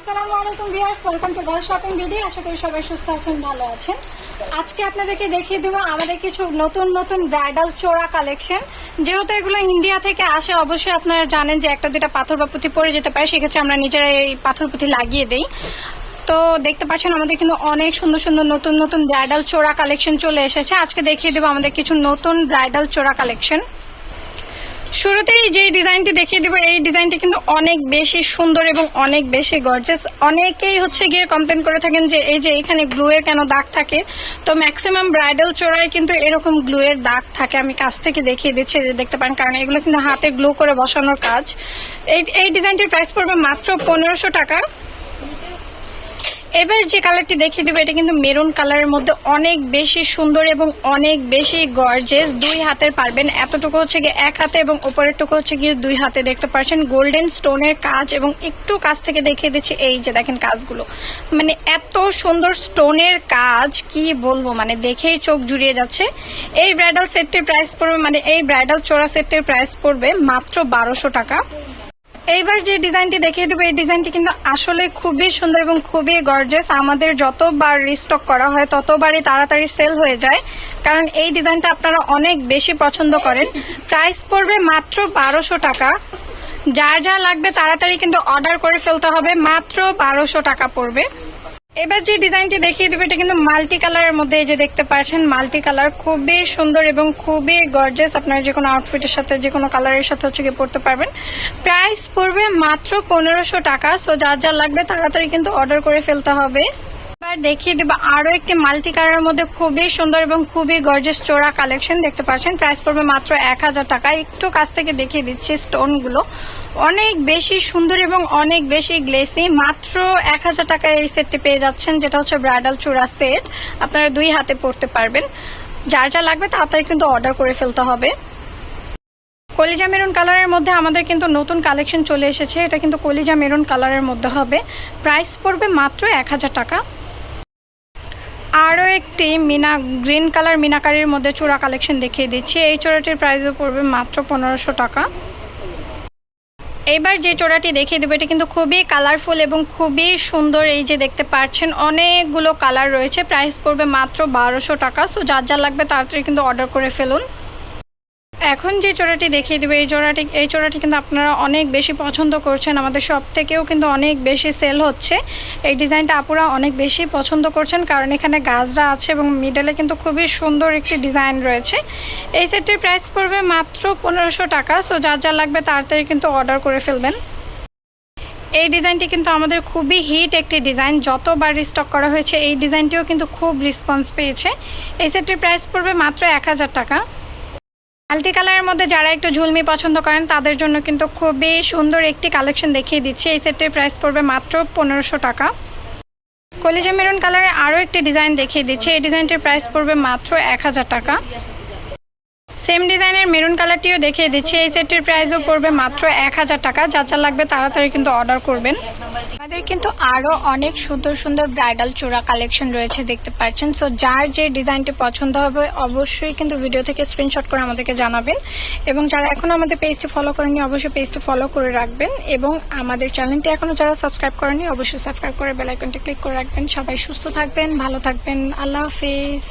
আসসালামু আলাইকুম viewers welcome to girl shopping video আশা করি সবাই সুস্থ আছেন, ভালো আছেন। আজকে আপনাদেরকে দেখিয়ে দেবো আমাদের কিছু নতুন নতুন ব্রাইডাল চোরা কালেকশন যেহেতু এগুলো ইন্ডিয়া থেকে আসে, অবশ্যই আপনারা জানেন যে একটা, দুইটা পাথর বা পুঁথি পড়ে যেতে পারে, সেক্ষেত্রে আমরা নিজেরা এই পাথর পুঁথি লাগিয়ে দেই। তো দেখতে পাচ্ছেন, আমাদের কিন্তু অনেক সুন্দর সুন্দর, নতুন নতুন ব্রাইডাল চোরা কালেকশন চলে এসেছে। আজকে দেখিয়ে দেবো আমাদের কিছু নতুন ব্রাইডাল চোরা কালেকশন শুরুতেই যে ডিজাইনটি দেখিয়ে দিব, এই ডিজাইনটি কিন্তু অনেক বেশি সুন্দর এবং অনেক বেশি গর্জেস অনেকেই হচ্ছে গিয়ে কমপ্লেন করে থাকেন যে, এই যে এখানে গ্লুয়ের কেন দাগ থাকে? তো ম্যাক্সিমাম ব্রাইডাল চোরায় কিন্তু এরকম গ্লুয়ের দাগ থাকে। আমি কাছ থেকে দেখিয়ে দিচ্ছি দেখতে পারেন, কারণ এগুলো কিন্তু হাতে গ্লু করে বসানোর কাজ। এই এই ডিজাইনটির প্রাইস পড়বে মাত্র পনেরোশো টাকা। এবার যে কালারটি দেখিয়ে দেবো, এটা কিন্তু মেরুন কালারের মধ্যে অনেক বেশি সুন্দর এবং অনেক বেশি গর্জেস দুই হাতের পারবেন। এতটুকু হচ্ছে গিয়ে এক হাতে এবং উপরের টুকু হচ্ছে গিয়ে দুই হাতে দেখতে পাচ্ছেন। গোল্ডেন স্টোনের কাজ এবং একটু কাছ থেকে দেখিয়ে দিচ্ছি এই যে দেখেন কাজগুলো। মানে এত সুন্দর স্টোনের কাজ, কি বলব? মানে দেখেই চোখ জুড়িয়ে যাচ্ছে। এই ব্রাইডাল সেটটির প্রাইস পড়বে মানে এই ব্রাইডাল চোরা সেটটির প্রাইস পড়বে মাত্র বারোশো টাকা। এইবার যে ডিজাইনটি দেখিয়ে দেবো, এই ডিজাইনটি কিন্তু আসলে খুবই সুন্দর এবং খুবই গর্জেস আমাদের যতবার রিস্টক করা হয়, ততবারই তাড়াতাড়ি সেল হয়ে যায়। কারণ এই ডিজাইনটা আপনারা অনেক বেশি পছন্দ করেন। প্রাইস পড়বে মাত্র বারোশো টাকা। যা যা লাগবে তাড়াতাড়ি কিন্তু অর্ডার করে ফেলতে হবে। মাত্র বারোশো টাকা পড়বে। এবার যে ডিজাইনটি দেখিয়ে দেবে, এটা কিন্তু মাল্টি কালারের মধ্যে যে দেখতে পাচ্ছেন, মাল্টি কালার। খুবই সুন্দর এবং খুবই গর্জেস আপনার যে কোনো আউটফিটের সাথে, যে কোনো কালারের সাথে হচ্ছে গিয়ে পড়তে পারবেন। প্রাইস পড়বে মাত্র পনেরোশো টাকা। সো যার যা লাগবে, তাড়াতাড়ি কিন্তু অর্ডার করে ফেলতে হবে। এবার দেখিয়ে দেবো আরও একটি মাল্টি কালারের মধ্যে খুবই সুন্দর এবং খুবই গর্জেস চোরা কালেকশন দেখতে পাচ্ছেন। প্রাইস পড়বে মাত্র এক হাজার টাকা। একটু কাছ থেকে দেখিয়ে দিচ্ছি স্টোনগুলো অনেক বেশি সুন্দর এবং অনেক বেশি গ্লেসি মাত্র এক হাজার টাকায় এই সেটটি পেয়ে যাচ্ছেন, যেটা হচ্ছে ব্রাইডাল চূড়া সেট আপনারা দুই হাতে পড়তে পারবেন। যার যা লাগবে তাড়াতাড়ি কিন্তু অর্ডার করে ফেলতে হবে। কলিজা মেরুন কালারের মধ্যে আমাদের কিন্তু নতুন কালেকশন চলে এসেছে। এটা কিন্তু কলিজা মেরুন কালারের মধ্যে হবে। প্রাইস পড়বে মাত্র এক হাজার টাকা। আরও একটি মিনা, গ্রিন কালার মিনাকারির মধ্যে চূড়া কালেকশন দেখিয়ে দিচ্ছি। এই চোড়াটির প্রাইসও পড়বে মাত্র পনেরোশো টাকা। এইবার যে চোড়াটি দেখিয়ে দেবো, এটা কিন্তু খুবই কালারফুল এবং খুবই সুন্দর। এই যে দেখতে পাচ্ছেন, অনেকগুলো কালার রয়েছে। প্রাইস পড়বে মাত্র বারোশো টাকা। সো যার যা লাগবে তাড়াতাড়ি কিন্তু অর্ডার করে ফেলুন। এখন যে চোড়াটি দেখিয়ে দেবে, এই চোড়াটি এই চোড়াটি কিন্তু আপনারা অনেক বেশি পছন্দ করছেন। আমাদের সব থেকেও কিন্তু অনেক বেশি সেল হচ্ছে। এই ডিজাইনটা আপুরা অনেক বেশি পছন্দ করছেন, কারণ এখানে গাছরা আছে এবং মিডলে কিন্তু খুবই সুন্দর একটি ডিজাইন রয়েছে। এই সেটটির প্রাইস পড়বে মাত্র পনেরোশো টাকা সো যার যা লাগবে তাড়াতাড়ি কিন্তু অর্ডার করে ফেলবেন। এই ডিজাইনটি কিন্তু আমাদের খুবই হিট একটি ডিজাইন, যতবার রিস্টক করা হয়েছে, এই ডিজাইনটিও কিন্তু খুব রেসপন্স পেয়েছে। এই সেটটির প্রাইস পড়বে মাত্র এক হাজার টাকা। মাল্টি কালারের মধ্যে যারা একটু ঝুলমি পছন্দ করেন, তাদের জন্য কিন্তু খুবই সুন্দর একটি কালেকশন দেখিয়ে দিচ্ছে। এই সেটটির প্রাইস পড়বে মাত্র পনেরোশো টাকা। কলিজা মেরুন কালারের আরও একটি ডিজাইন দেখিয়ে দিচ্ছে। এই ডিজাইনটির প্রাইস পড়বে মাত্র এক হাজার টাকা। সেম ডিজাইনের মেরুন কালারটিও দেখিয়ে দিচ্ছি। এই সেটটির প্রাইসও পড়বে মাত্র এক হাজার টাকা। যা যা লাগবে তাড়াতাড়ি কিন্তু অর্ডার করবেন। আমাদের কিন্তু আরও অনেক সুন্দর সুন্দর ব্রাইডাল চূড়া কালেকশন রয়েছে দেখতে পাচ্ছেন। সো যার যে ডিজাইনটি পছন্দ হবে অবশ্যই কিন্তু ভিডিও থেকে স্ক্রিনশট করে আমাদেরকে জানাবেন। এবং যারা এখনও আমাদের পেজটি ফলো করেনি অবশ্যই পেজটি ফলো করে রাখবেন। এবং আমাদের চ্যানেলটি এখনও যারা সাবস্ক্রাইব করেনি অবশ্যই সাবস্ক্রাইব করে বেলাইকনটি ক্লিক করে রাখবেন। সবাই সুস্থ থাকবেন, ভালো থাকবেন। আল্লাহ হাফিজ।